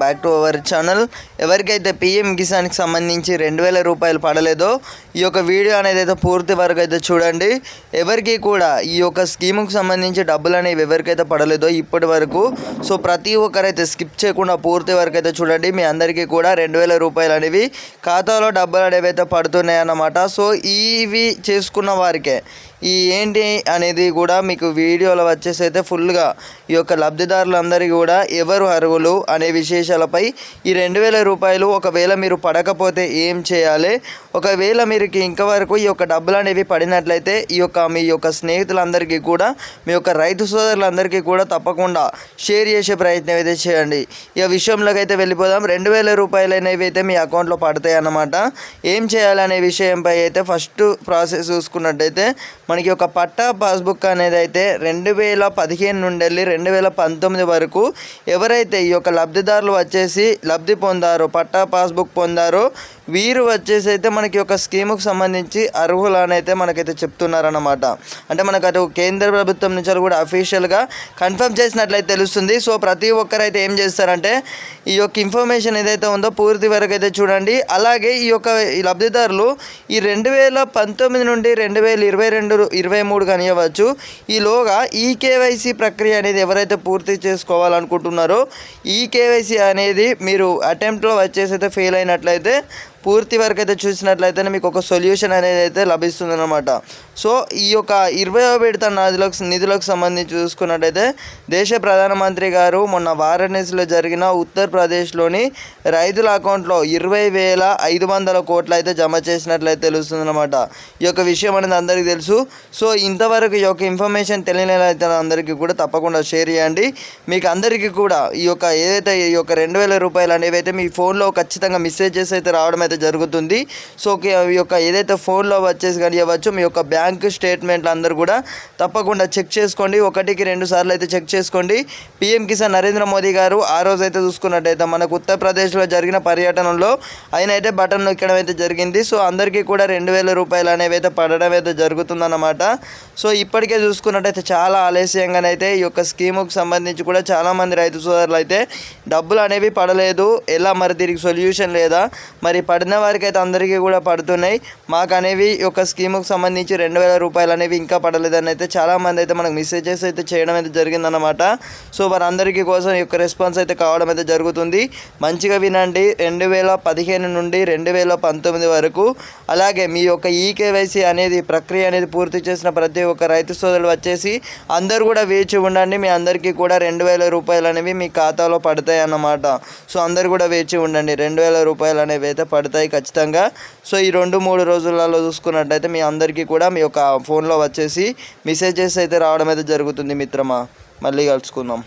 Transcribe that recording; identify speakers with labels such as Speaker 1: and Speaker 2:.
Speaker 1: Back to our channel ఎవరికైతే PM కిసాన్కి సంబంధించి రెండు వేల రూపాయలు పడలేదో ఈ యొక్క వీడియో అనేది అయితే పూర్తి వరకు అయితే చూడండి. ఎవరికి కూడా ఈ యొక్క స్కీముకు సంబంధించి డబ్బులు అనేవి ఎవరికైతే పడలేదో ఇప్పటి వరకు సో ప్రతి ఒక్కరైతే స్కిప్ చేయకుండా పూర్తి వరకు అయితే చూడండి. మీ అందరికీ కూడా రెండు వేల రూపాయలు అనేవి ఖాతాలో డబ్బులు అనేవి అయితే పడుతున్నాయి అన్నమాట సో ఇవి చేసుకున్న వారికే ఈ ఏంటి అనేది కూడా మీకు వీడియోలో వచ్చేసి అయితే ఫుల్గా ఈ యొక్క లబ్ధిదారులందరికీ కూడా ఎవరు అర్హులు అనే విశేషాలపై ఈ రెండు వేల రూపాయలు ఒకవేళ మీరు పడకపోతే ఏం చేయాలి? ఒకవేళ మీరు ఇంకా వరకు ఈ యొక్క డబ్బులు అనేవి పడినట్లయితే ఈ యొక్క మీ యొక్క స్నేహితులందరికీ కూడా మీ యొక్క రైతు సోదరులందరికీ కూడా తప్పకుండా షేర్ చేసే ప్రయత్నం అయితే చేయండి. ఇక విషయంలోకి అయితే వెళ్ళిపోదాం. రెండు వేల రూపాయలు అనేవి అయితే మీ అకౌంట్లో పడతాయి అన్నమాట ఏం చేయాలనే విషయంపై అయితే ఫస్ట్ ప్రాసెస్ చూసుకున్నట్టయితే మనకి ఒక పట్టా పాస్బుక్ అనేది అయితే రెండు వేల పదిహేను నుండి వెళ్ళి రెండు వేల పంతొమ్మిది వరకు ఎవరైతే ఈ యొక్క లబ్ధిదారులు వచ్చేసి లబ్ధి పొందారో పట్టా పాస్బుక్ పొందారో వీరు వచ్చేసి అయితే మనకి ఒక స్కీముకు సంబంధించి అర్హులు అని అయితే మనకైతే చెప్తున్నారన్నమాట. అంటే మనకు అటు కేంద్ర ప్రభుత్వం నుంచి కూడా అఫీషియల్గా కన్ఫర్మ్ చేసినట్లయితే తెలుస్తుంది. సో ప్రతి ఒక్కరైతే ఏం చేస్తారంటే ఈ యొక్క ఇన్ఫర్మేషన్ ఏదైతే ఉందో పూర్తి వరకు అయితే చూడండి. అలాగే ఈ యొక్క ఈ లబ్ధిదారులు ఈ రెండు వేల పంతొమ్మిది నుండి రెండు వేల ఇరవై రెండు ఇరవై మూడు కనియవచ్చు. ఈలోగా ఈ కేవైసీ ప్రక్రియ అనేది ఎవరైతే పూర్తి చేసుకోవాలనుకుంటున్నారో ఈ కేవైసీ అనేది మీరు అటెంప్ట్లో వచ్చేసి అయితే ఫెయిల్ అయినట్లయితే పూర్తి వరకు అయితే చూసినట్లయితే మీకు ఒక సొల్యూషన్ అనేది అయితే లభిస్తుంది అనమాట సో ఈ యొక్క ఇరవై విడత నిధులకు నిధులకు సంబంధించి చూసుకున్నట్టయితే దేశ ప్రధానమంత్రి గారు మొన్న వారణాసిలో జరిగిన ఉత్తరప్రదేశ్లోని రైతుల అకౌంట్లో ఇరవై వేల ఐదు వందల కోట్లు అయితే జమ చేసినట్లయితే తెలుస్తుంది అనమాట ఈ యొక్క విషయం అనేది అందరికీ తెలుసు. సో ఇంతవరకు ఈ యొక్క ఇన్ఫర్మేషన్ తెలియనట్లయితే అందరికీ కూడా తప్పకుండా షేర్ చేయండి. మీకు అందరికీ కూడా ఈ యొక్క ఏదైతే ఈ యొక్క రెండు వేల రూపాయలు అనేవి అయితే మీ ఫోన్లో ఖచ్చితంగా మెసేజెస్ అయితే రావడం అయితే జరుగుతుంది. సో ఈ యొక్క ఏదైతే ఫోన్లో వచ్చేసి కానీ ఇవ్వచ్చు మీ యొక్క బ్యాంక్ స్టేట్మెంట్లు అందరూ కూడా తప్పకుండా చెక్ చేసుకోండి. ఒకటికి రెండు సార్లు అయితే చెక్ చేసుకోండి. పిఎం కిసాన్ నరేంద్ర మోదీ గారు ఆ రోజు అయితే చూసుకున్నట్టయితే మనకు ఉత్తరప్రదేశ్లో జరిగిన పర్యటనలో ఆయన అయితే బటన్ నొక్కడం అయితే జరిగింది. సో అందరికీ కూడా రెండు వేల రూపాయలు అనేవి అయితే పడడం అయితే జరుగుతుందన్నమాట. సో ఇప్పటికే చూసుకున్నట్టయితే చాలా ఆలస్యంగానైతే ఈ యొక్క స్కీముకు సంబంధించి కూడా చాలామంది రైతు సోదరులు అయితే డబ్బులు అనేవి పడలేదు. ఎలా మరి దీనికి సొల్యూషన్ లేదా? మరి పడిన వారికి అయితే అందరికీ కూడా పడుతున్నాయి. మాకు అనేవి ఒక స్కీముకు సంబంధించి రెండు వేల రూపాయలు అనేవి ఇంకా పడలేదని అయితే చాలామంది అయితే మనకు మెసేజెస్ అయితే చేయడం అయితే జరిగిందన్నమాట. సో వారందరికీ కోసం ఈ యొక్క రెస్పాన్స్ అయితే కావడం అయితే జరుగుతుంది. మంచిగా వినండి. రెండు వేల పదిహేను నుండి రెండు వేల పంతొమ్మిది వరకు అలాగే మీ యొక్క ఈకేవైసీ అనేది ప్రక్రియ అనేది పూర్తి చేసిన ప్రతి ఒక్క రైతు సోదరులు వచ్చేసి అందరూ కూడా వేచి ఉండండి. మీ అందరికీ కూడా రెండు వేల రూపాయలు అనేవి మీ ఖాతాలో పడతాయి అన్నమాట సో అందరు కూడా వేచి ఉండండి. రెండు వేల రూపాయలు అనేవి అయితే పడతాయి ఖచ్చితంగా. సో ఈ రెండు మూడు రోజులలో చూసుకున్నట్టయితే మీ అందరికీ కూడా మీ యొక్క ఫోన్లో వచ్చేసి మెసేజెస్ అయితే రావడం అయితే జరుగుతుంది మిత్రమా. మళ్ళీ కలుసుకుందాం.